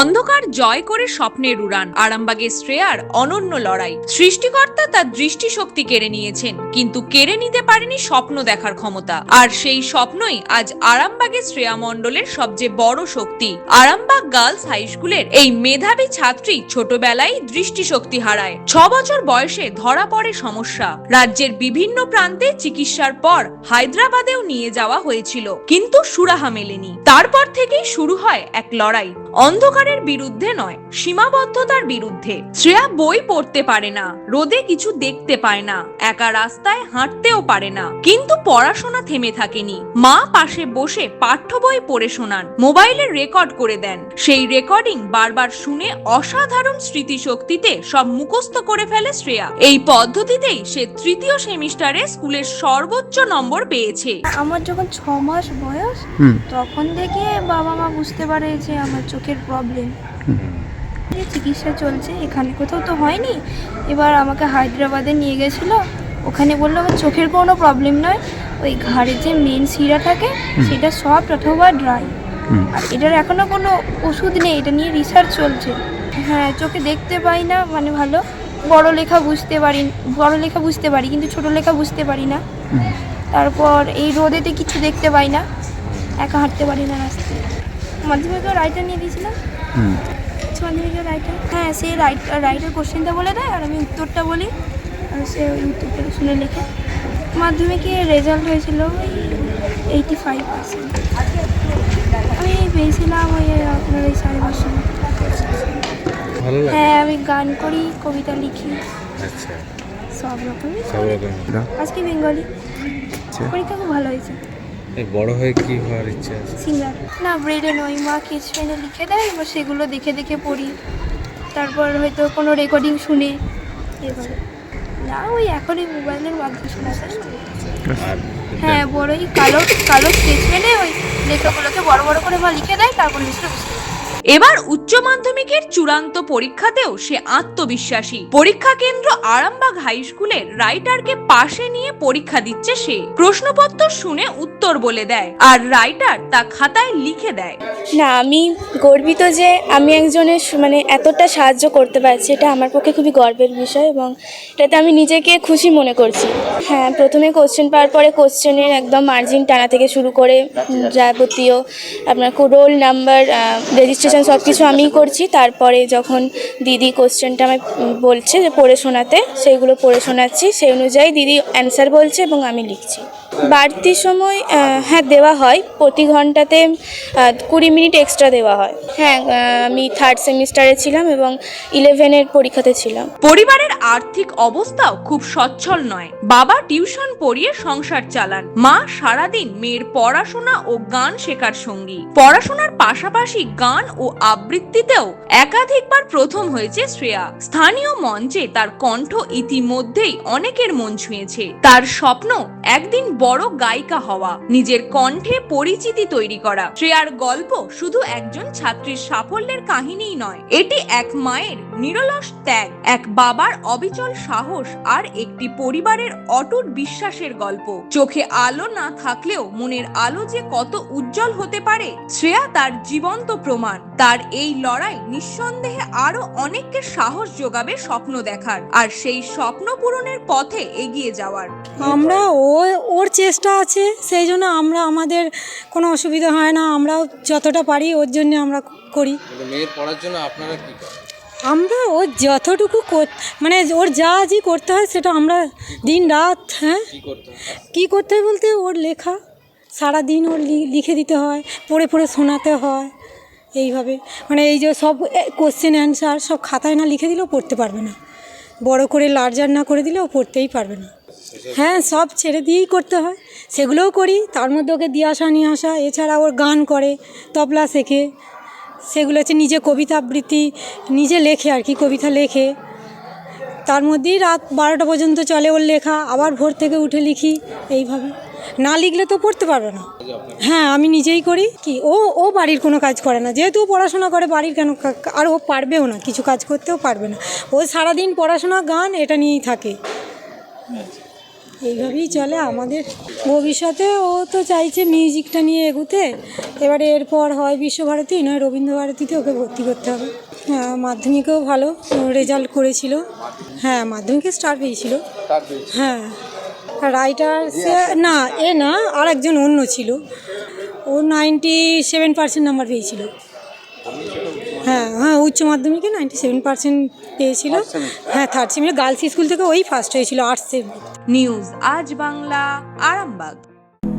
অন্ধকার জয় করে স্বপ্নের উড়ান। আরামবাগের শ্রেয়ার অনন্য লড়াই। সৃষ্টিকর্তা তার দৃষ্টিশক্তি কেড়ে নিয়েছেন, কিন্তু কেড়ে নিতে পারেনি স্বপ্ন দেখার ক্ষমতা। আর সেই স্বপ্নই আজ আরামবাগের শ্রেয়া মণ্ডলের সবচেয়ে বড় শক্তি। আরামবাগ গার্লস হাই স্কুলের এই মেধাবী ছাত্রী ছোটবেলায় দৃষ্টিশক্তি হারায়। ছ বছর বয়সে ধরা পড়ে সমস্যা। রাজ্যের বিভিন্ন প্রান্তে চিকিৎসার পর হায়দ্রাবাদেও নিয়ে যাওয়া হয়েছিল, কিন্তু সুরাহা মেলেনি। তারপর থেকেই শুরু হয় এক লড়াই। অন্ধকারের বিরুদ্ধে নয় সীমাবদ্ধতার বিরুদ্ধে। শ্রেয়া বই পড়তে পারে না রোদে কিছু দেখতে পায় না একা রাস্তায় হাঁটতেও পারে না। কিন্তু পড়াশোনা থেমে থাকেনি। মা পাশে বসে পাঠ্য বই পড়ে শোনান মোবাইলে রেকর্ড করে দেন। সেই রেকর্ডিং বারবার শুনে অসাধারণ স্মৃতিশক্তিতে সব মুখস্থ করে ফেলে শ্রেয়া। এই পদ্ধতিতেই সে তৃতীয় সেমিস্টারে স্কুলের সর্বোচ্চ নম্বর পেয়েছে। আমার যখন ছ মাস বয়স তখন থেকে বাবা মা বুঝতে পারে যে আমার চোখের প্রবলেম চিকিৎসা চলছে এখানে কোথাও তো হয়নি। এবার আমাকে হায়দ্রাবাদে নিয়ে গেছিল। ওখানে বলল আমার চোখের কোনো প্রবলেম নয়। ওই ঘাড়ে যে মেন শিরা থাকে সেটা সফট অথবা ড্রাই আর এটার এখনও কোনো ওষুধ নেই এটা নিয়ে রিসার্চ চলছে। হ্যাঁ চোখে দেখতে পাই না মানে ভালো। বড় লেখা বুঝতে পারি বড় লেখা বুঝতে পারি কিন্তু ছোট লেখা বুঝতে পারি না। তারপর এই রোদেতে কিছু দেখতে পাই না। একা হাঁটতে পারি না রাস্তায়। মাধ্যমিকের রাইটার নিয়ে দিয়েছিলাম। মাধ্যমিকের রাইটার হ্যাঁ সে রাইট রাইটার কোশ্চেনটা বলে দেয় আর আমি উত্তরটা বলি। আর সে ওই উত্তরটা শুনে লেখে। মাধ্যমিকে রেজাল্ট হয়েছিল ওই এইটি ফাইভ পার্সেন্ট আমি পেয়েছিলাম ওই আপনার ওই সাড়ে পাঁচশো হ্যাঁ আমি গান করি কবিতা লিখি। আচ্ছা। সব রকমই। আজকে বেঙ্গলি। আচ্ছা। পরীক্ষা খুব ভালো হয়েছে। বড় হয়ে কি হওয়ার ইচ্ছা আছে? সিঙ্গার। না ব্রেডে নয় মা কিস পেনে লিখে দেয় এবার সেগুলো দেখে দেখে পড়ি। তারপর হয়তো কোনো রেকর্ডিং শুনে এবারে। না ওই এখনই মোবাইলের মাধ্যমে শোনা যায়। না। আর হ্যাঁ বড়ই কালো কালো স্কেচ পেনে ওই লেখাগুলোকে বড় বড় করে মা লিখে দেয় তারপর লিখে বুঝতে পারি। এবার উচ্চ মাধ্যমিকের চূড়ান্ত পরীক্ষাতেও সে আত্মবিশ্বাসী। পরীক্ষা কেন্দ্র আরামবাগ হাই স্কুলের রাইটারকে পাশে নিয়ে পরীক্ষা দিচ্ছে সে। প্রশ্নপত্র শুনে উত্তর বলে দেয় আর রাইটার তা খাতায় লিখে দেয়। না, আমি গর্বিত যে আমি একজনের মানে এতটা সাহায্য করতে পারছি, এটা আমার পক্ষে খুবই গর্বের বিষয় এবং এটাতে আমি নিজেকে খুশি মনে করছি। হ্যাঁ প্রথমে কোশ্চেন পাওয়ার পরে কোশ্চেনের একদম মার্জিন টানা থেকে শুরু করে যাবতীয় আপনার রোল নাম্বার রেজিস্ট্রেশন সব কিছু আমিই করছি। তারপরে যখন দিদি কোশ্চেনটা আমায় বলছে যে পড়ে শোনাতে সেইগুলো পড়ে শোনাচ্ছি। সেই অনুযায়ী দিদি অ্যান্সার বলছে এবং আমি লিখছি। বাড়তি সময় হ্যাঁ দেওয়া হয়। প্রতি ঘন্টাতে কুড়ি মিনিট এক্সট্রা দেওয়া হয়। হ্যাঁ আমি থার্ড সেমিস্টারে ছিলাম এবং ইলেভেনের পরীক্ষাতে ছিলাম। পরিবারের আর্থিক অবস্থাও খুব সচ্ছল নয়। বাবা টিউশন পড়িয়ে সংসার চালান। মা সারাদিন মেয়ের পড়াশোনা ও গান শেখার সঙ্গী। পড়াশোনার পাশাপাশি গান আবৃত্তিতেও একাধিকবার প্রথম হয়েছে শ্রেয়া। স্থানীয় মঞ্চে তার কণ্ঠ ইতিমধ্যেই অনেকের মন ছুঁয়েছে। তার স্বপ্ন, একদিন বড় গায়িকা হওয়া, নিজের কণ্ঠে পরিচিতি তৈরি করা। শ্রেয়ার গল্প শুধু একজন ছাত্রীর সাফল্যের কাহিনীই নয়, এটি এক মায়ের নিরলস ত্যাগ, এক বাবার অবিচল সাহস আর একটি পরিবারের অটুট বিশ্বাসের গল্প। চোখে আলো না থাকলেও মনের আলো যে কত উজ্জ্বল হতে পারে, শ্রেয়া তার জীবন্ত প্রমাণ। তার এই লড়াই নিঃসন্দেহে আরও অনেককে সাহস যোগাবে স্বপ্ন দেখার আর সেই স্বপ্ন পূরণের পথে এগিয়ে যাওয়ার। আমরা ও ওর চেষ্টা আছে সেই জন্য আমরা আমাদের কোনো অসুবিধা হয় না আমরাও যতটা পারি ওর জন্য আমরা করি। মেয়ের পড়ার জন্য আপনারা কি করেন? আমরা ও যতটুকু কর- মানে ওর যা যে করতে হয় সেটা আমরা দিন রাত হ্যাঁ? কি করতে হয়? বলতে ওর লেখা সারা দিন ওর লি- লিখে দিতে হয় পড়ে পড়ে শোনাতে হয়। এইভাবে। মানে এই যে সব কোশ্চেন অ্যান্সার সব খাতায় না লিখে দিলেও পড়তে পারবে না। বড় করে লার্জার না করে দিলেও পড়তেই পারবে না। হ্যাঁ সব ছেড়ে দিয়েই করতে হয়। সেগুলোও করি, তার মধ্যে ওকে দিয়ে আসা, নিয়ে আসা, এছাড়া ওর গান করে, তবলা শেখে। সেগুলো হচ্ছে নিজে কবিতা আবৃত্তি, নিজে লেখে আর কি, কবিতা লেখে। তার মধ্যেই রাত বারোটা পর্যন্ত চলে ওর লেখা, আবার ভোর থেকে উঠে লিখি, এইভাবে। না লিখলে তো পড়তে পারবে না। হ্যাঁ আমি নিজেই করি। কি ও ও বাড়ির কোনো কাজ করে না। যেহেতু ও পড়াশোনা করে বাড়ির কেন আর ও পারবেও না কিছু কাজ করতেও পারবে না। ও সারাদিন পড়াশোনা গান এটা নিয়েই থাকে। এইভাবেই চলে আমাদের। ভবিষ্যতে ও তো চাইছে মিউজিকটা নিয়ে এগুতে। এবারে এরপর হয় বিশ্বভারতী নয় রবীন্দ্রভারতীতে ওকে ভর্তি করতে হবে। হ্যাঁ মাধ্যমিকেও ভালো রেজাল্ট করেছিল। হ্যাঁ মাধ্যমিকে স্টার পেয়েছিল। হ্যাঁ। রাইটার না এ না আর একজন অন্য ছিল। ও নাইনটি সেভেন পার্সেন্ট নাম্বার পেয়েছিল। হ্যাঁ হ্যাঁ উচ্চ মাধ্যমিকে নাইনটি সেভেন পার্সেন্ট পেয়েছিল। হ্যাঁ থার্ড সেমিস্টার গার্লস স্কুল থেকে ওই ফার্স্ট হয়েছিল আর্টসে নিউজ আজ বাংলা আরামবাগ।